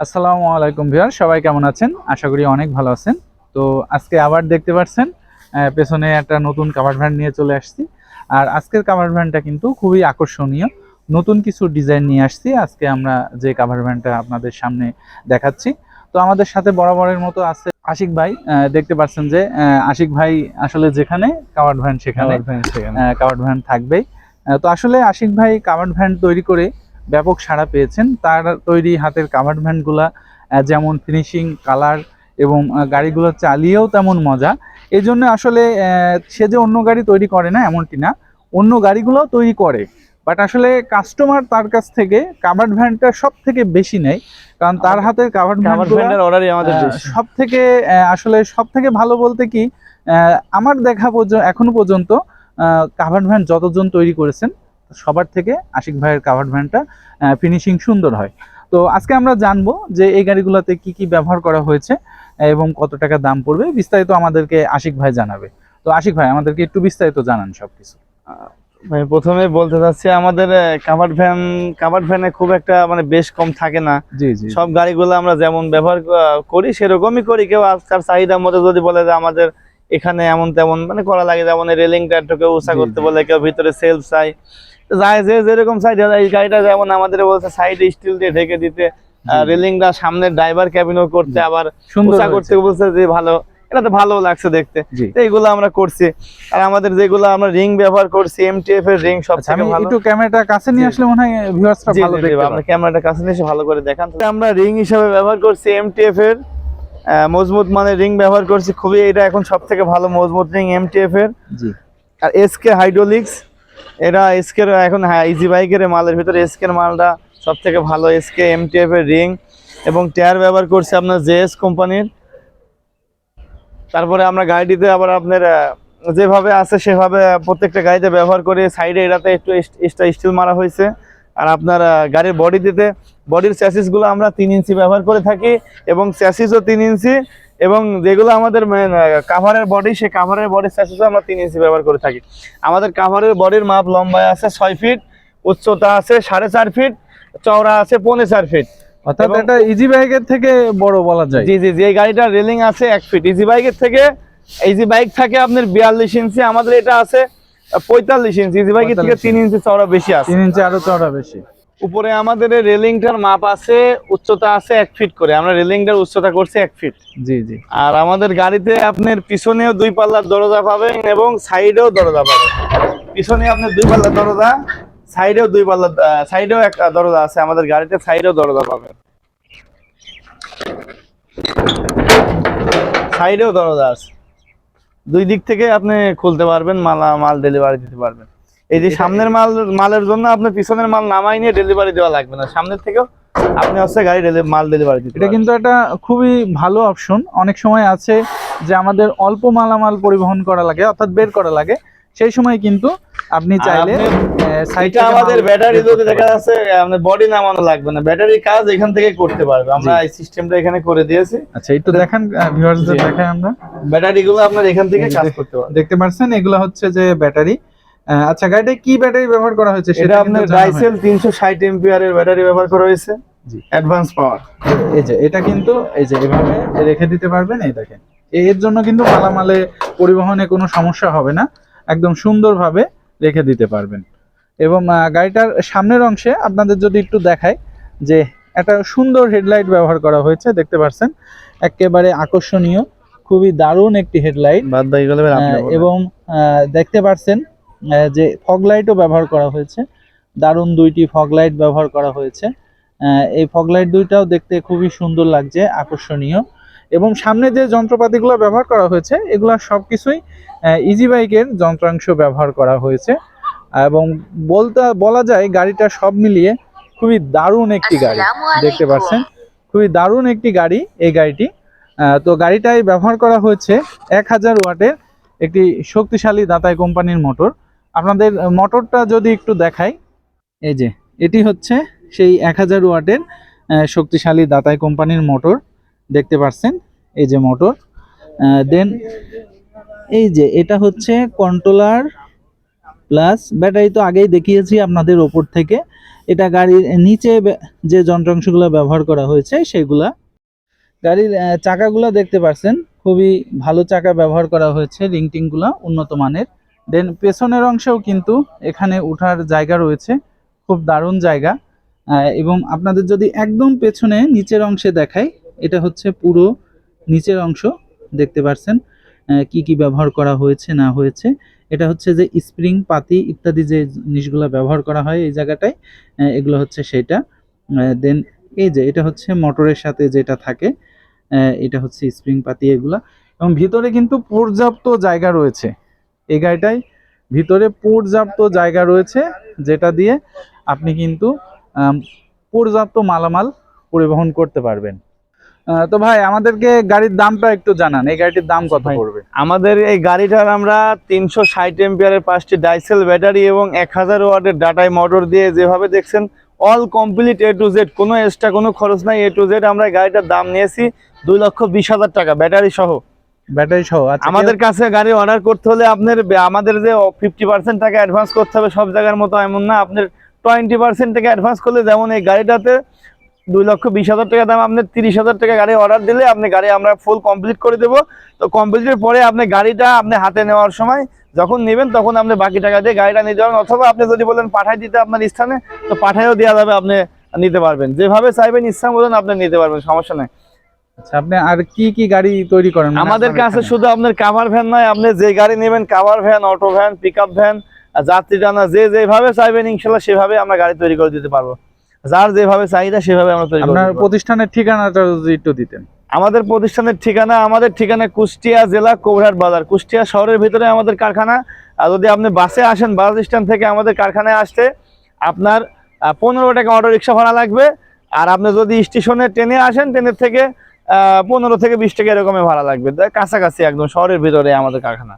আসসালামু আলাইকুম ভিউয়ার সবাই কেমন আছেন? আশা করি অনেক ভালো আছেন। তো আজকে আবার দেখতে পাচ্ছেন পেছনে একটা নতুন কাভার ভ্যান নিয়ে চলে আসছি। আর আজকের কাভার ভ্যানটা কিন্তু খুবই আকর্ষণীয়। নতুন কিছু ডিজাইন নিয়ে আসছি। আজকে আমরা যে কাভার ভ্যানটা আপনাদের সামনে দেখাচ্ছি। তো আমাদের সাথে বরাবরের মতো আছে আশিক ভাই। দেখতে পাচ্ছেন যে আশিক ভাই আসলে যেখানে কাভার ভ্যান সেখানে কাভার্ড ভ্যান থাকবেই। তো আসলে আশিক ভাই কাভার্ড ভ্যান তৈরি করে ব্যাপক সাড়া পেয়েছেন। তার তৈরি হাতের কাভার্ড ভ্যানগুলা যেমন ফিনিশিং কালার এবং গাড়িগুলো চালিয়েও তেমন মজা। এই জন্য আসলে সে যে অন্য গাড়ি তৈরি করে না এমনটি না। অন্য গাড়িগুলোও তৈরি করে। বাট আসলে কাস্টমার তার কাছ থেকে কাভার্ড ভ্যানটা সব থেকে বেশি নেয়। কারণ তার হাতের কাভার্ড কাভার ভ্যানের অর্ডারই আমাদের সব থেকে আসলে সব থেকে ভালো বলতে কি আমার দেখা পর্যন্ত এখনও পর্যন্ত কাভার্ড ভ্যান যতজন তৈরি করেছেন সবার থেকে আশিক ভাইয়ের কাভার্ড ভ্যানটা ফিনিশিং সুন্দর হয়। তো আজকে আমরা জানব যে এই গাড়িগুলোতে কি কি ব্যবহার করা হয়েছে এবং কত টাকা দাম পড়বে বিস্তারিত আমাদেরকে আশিক ভাই জানাবে। তো আশিক ভাই আমাদেরকে একটু বিস্তারিত জানান সবকিছু। ভাই প্রথমে বলতে চাচ্ছি আমাদের কাভার ভ্যান কাভার ভ্যানে খুব একটা মানে বেশ কম থাকে না। জি জি। সব গাড়িগুলো আমরা যেমন ব্যবহার করি সেরকমই করি। কেউ আজকাল চাহিদার মতো যদি বলে যে আমাদের এখানে এমন তেমন মানে করা লাগে যেমন রেলিংটা একটু কেউ উঁচা করতে বলে কেউ ভিতরে সেলফ চাই। যায় যে যেরকম চাই এই গাড়িটা যেমন আমাদের বলছে সাইডে স্টিল দিয়ে ঢেকে দিতে রেলিংটা সামনে ড্রাইভার ক্যাবিনও করতে আবার সুন্দর করতে বলছে যে ভালো এটা তো ভালো লাগছে দেখতে। তো এইগুলো আমরা করছি। আর আমাদের যেগুলো আমরা রিং ব্যবহার করছি এমটিএফ এর রিং সব আচ্ছা থেকে ভালো। একটু ক্যামেরাটা কাছে নিয়ে আসলে মনে হয় ভিউয়ার্সরা ভালো দেখতে পাবে। ক্যামেরাটা কাছে নিয়ে এসে ভালো করে দেখান। আমরা রিং হিসাবে ব্যবহার করছি এমটিএফ এর মজবুত মানে রিং ব্যবহার করছি। খুবই এটা এখন সব থেকে ভালো মজবুত রিং এমটিএফ এর। জি। আর এসকে হাইড্রোলিক্স এরা এসকে এখন হ্যাঁ ইজি বাইকের মালের ভিতরে এসকে মালটা সব থেকে ভালো এসকে এমটিএফ এর রিং এবং টায়ার ব্যবহার করছে আপনার জেএস কোম্পানির। তারপরে আমরা গাড়িটিতে আবার আপনার যেভাবে আছে সেভাবে প্রত্যেকটা গাড়িতে ব্যবহার করে সাইডে এটাতে একটু এক্সট্রা স্টিল মারা হয়েছে। আর আপনার গাড়ির বডিতে বডির চ্যাসিসগুলো আমরা তিন ইঞ্চি ব্যবহার করে থাকি এবং চ্যাসিসও তিন ইঞ্চি। এবং যেগুলো আমাদের কাভারের বডি সে কাভারের বডির চ্যাসিসও আমরা তিন ইঞ্চি ব্যবহার করে থাকি। আমাদের কাভারের বডির মাপ লম্বায় আছে ছয় ফিট উচ্চতা আছে সাড়ে চার ফিট চওড়া আছে পৌনে চার ফিট অর্থাৎ এটা ইজি বাইকের থেকে বড় বলা যায়। জি জি জি এই গাড়িটার রেলিং আছে এক ফিট ইজি বাইকের থেকে ইজি বাইক থাকে আপনার বিয়াল্লিশ ইঞ্চি আমাদের এটা আছে পঁয়তাল্লিশ ইঞ্চি ইজি বাইকের থেকে তিন ইঞ্চি চওড়া বেশি আছে। তিন ইঞ্চি আরও চওড়া বেশি। উপরে আমাদের রেলিংটার মাপ আছে উচ্চতা আছে এক ফিট করে। আমরা রেলিংটার উচ্চতা করছি এক ফিট। জি জি। আর আমাদের গাড়িতে আপনার পিছনেও দুই পাল্লার দরজা পাবেন এবং সাইডেও দরজা পাবেন। পিছনে আপনার দুই পাল্লার দরজা সাইডেও দুই পাল্লার সাইডেও একটা দরজা আছে। আমাদের গাড়িতে সাইডেও দরজা পাবেন। সাইডেও দরজা আছে। দুই দিক থেকে আপনি খুলতে পারবেন মাল মাল ডেলিভারি দিতে পারবেন। এই যে সামনের মাল মালের জন্য আপনার পিছনের মাল নামাই নিয়ে ডেলিভারি দেওয়া লাগবে না। সামনের থেকেও আপনি হচ্ছে গাড়ি মাল ডেলিভারি দিতে এটা কিন্তু একটা খুবই ভালো অপশন অনেক সময় আছে যে আমাদের অল্প মালামাল পরিবহন করা লাগে অর্থাৎ বের করা লাগে। সেই সময় কিন্তু আপনি চাইলে আপনি- থেকে আমাদের ব্যাটারি যদি দেখা পারবেন। যাচ্ছে আমাদের বডি নামানো লাগবে না। ব্যাটারির কাজ এখান থেকে করতে পারবে। আমরা এই সিস্টেমটা এখানে করে দিয়েছি। আচ্ছা একটু দেখান ভিউয়ার্সদের জি। দেখাই আমরা। ব্যাটারি গুলো আপনার এখান থেকে কাজ করতে পারবে। দেখতে পাচ্ছেন এগুলো হচ্ছে যে ব্যাটারি আচ্ছা গাড়িতে কি ব্যাটারি ব্যবহার করা হয়েছে সেটা আপনার। ডাইসেল তিনশো ষাট এম্পিয়ার এর ব্যাটারি ব্যবহার করা হয়েছে। জি। অ্যাডভান্স পাওয়ার এই যে এটা কিন্তু এই যে এভাবে রেখে দিতে পারবেন এই দেখেন। এর জন্য কিন্তু মালামালে পরিবহনে কোনো সমস্যা হবে না। একদম সুন্দরভাবে রেখে দিতে পারবেন। এবং গাড়িটার সামনের অংশে আপনাদের যদি একটু দেখায় যে একটা সুন্দর হেডলাইট ব্যবহার করা হয়েছে দেখতে পাচ্ছেন একেবারে আকর্ষণীয় খুবই দারুণ একটি হেডলাইট। এবং আহ, দেখতে পাচ্ছেন যে ফগ লাইটও ব্যবহার করা হয়েছে। দারুণ দুইটি ফগ লাইট ব্যবহার করা হয়েছে। এই ফগ লাইট দুইটাও দেখতে খুবই সুন্দর লাগছে আকর্ষণীয়। এবং সামনে যে যন্ত্রপাতিগুলো ব্যবহার করা হয়েছে এগুলো সবকিছুই ইজি বাইকের যন্ত্রাংশ ব্যবহার করা হয়েছে। এবং বলতে বলা যায় গাড়িটা সব মিলিয়ে খুবই দারুণ একটি গাড়ি। দেখতে পাচ্ছেন? খুবই দারুণ একটি গাড়ি এই গাড়িটি। তো গাড়িটায় ব্যবহার করা হয়েছে এক হাজার ওয়াটের একটি শক্তিশালী দাতাই কোম্পানির মোটর। আপনাদের মোটরটা যদি একটু দেখাই, এই যে, এটি হচ্ছে সেই এক হাজার ওয়াটের শক্তিশালী দাতাই কোম্পানির মোটর, দেখতে পাচ্ছেন এই যে মোটর। দেন, এই যে, এটা হচ্ছে কন্ট্রোলার প্লাস, ব্যাটারি তো আগেই দেখিয়েছি আপনাদের ওপর থেকে, এটা গাড়ির নিচে যে যন্ত্রাংশগুলো ব্যবহার করা হয়েছে, সেগুলা। গাড়ির চাকাগুলো দেখতে পাচ্ছেন খুবই ভালো চাকা ব্যবহার করা হয়েছে রিং টিংগুলো উন্নত মানের। দেন পেছনের অংশেও কিন্তু এখানে ওঠার জায়গা রয়েছে। খুব দারুণ জায়গা। এবং আপনাদের যদি একদম পেছনে নিচের অংশে দেখাই, এটা হচ্ছে পুরো নিচের অংশ, দেখতে পাচ্ছেন কি কি ব্যবহার করা হয়েছে, না হয়েছে। এটা হচ্ছে যে স্প্রিং, পাতি ইত্যাদি যে জিনিসগুলো ব্যবহার করা হয় এই জায়গাটায় এগুলো হচ্ছে সেটা। দেন এই যে, এটা হচ্ছে মোটরের সাথে যেটা থাকে এটা হচ্ছে স্প্রিং, পাতি এগুলা। এবং ভিতরে কিন্তু পর্যাপ্ত জায়গা রয়েছে। এই গাড়িটায় ভিতরে পর্যাপ্ত জায়গা রয়েছে যেটা দিয়ে আপনি কিন্তু পর্যাপ্ত মালামাল পরিবহন করতে পারবেন। তো ভাই আমাদেরকে গাড়ির দামটা একটু জানান। এই গাড়িটির দাম কত পড়বে? আমাদের এই গাড়িটার আমরা তিনশো ষাট এম্পিয়ারের পাঁচটি ডাইসেল ব্যাটারি এবং এক হাজার ওয়াটের ডাটাই মোটর দিয়ে যেভাবে দেখছেন all complete A to Z কোনো এক্সট্রা কোনো খরচ নাই এ টু জেড আমরা এই গাড়িটার দাম নিয়েছি দুই লক্ষ বিশ হাজার টাকা ব্যাটারি সহ। ব্যাটারি সহ আচ্ছা আমাদের কাছে গাড়ি অর্ডার করতে হলে আপনার আমাদের যে ফিফটি পার্সেন্ট টাকা অ্যাডভান্স করতে হবে, সব জায়গার মতো এমন না। আপনার টোয়েন্টি পার্সেন্ট টাকা অ্যাডভান্স করলে যেমন এই গাড়িটাতে দুই লক্ষ বিশ হাজার টাকা দাম আপনি তিরিশ হাজার টাকা গাড়ি অর্ডার দিলে আপনি গাড়ি আমরা ফুল কমপ্লিট করে দেবো। তো কমপ্লিটের পরে আপনি গাড়িটা আপনি হাতে নেওয়ার সময় যখন নেবেন, তখন আপনি বাকি টাকা দিয়ে গাড়িটা নিতে পারবেন অথবা আপনি যদি বলেন পাঠাই দিতে আপনার স্থানে, তো পাঠাইও দেওয়া যাবে, আপনি নিতে পারবেন। যেভাবে চাইবেন ইচ্ছা মতন আপনি নিতে পারবেন, সমস্যা নেই। আচ্ছা আপনি আর কি কি গাড়ি তৈরি করেন? মানে আমাদের কাছে শুধু আপনার কাভার ভ্যান নয় আপনি যে গাড়ি নেবেন cover van auto van pick up van আর যাত্রী টানা যে যেভাবে চাইবেন ইনশাল্লাহ সেভাবে আমরা গাড়ি তৈরি করে দিতে পারব। যার যেভাবে চাহিদা সেভাবে আমরা তৈরি আপনার প্রতিষ্ঠানের ঠিকানাটা যদি একটু দিতেন। আমাদের প্রতিষ্ঠানের ঠিকানা আমাদের ঠিকানা কুষ্টিয়া জেলা কোবরাট বাজার। কুষ্টিয়া শহরের ভিতরে আমাদের কারখানা আর যদি আপনি বাসে আসেন বাস স্ট্যান্ড থেকে আমাদের কারখানায় আসতে আপনার পনেরো টাকা অটো রিক্সা ভাড়া লাগবে। আর আপনি যদি স্টেশনে ট্রেনে আসেন ট্রেনের থেকে পনেরো থেকে বিশ টাকা এরকমই ভাড়া লাগবে। কাছাকাছি একদম শহরের ভিতরে আমাদের কারখানা।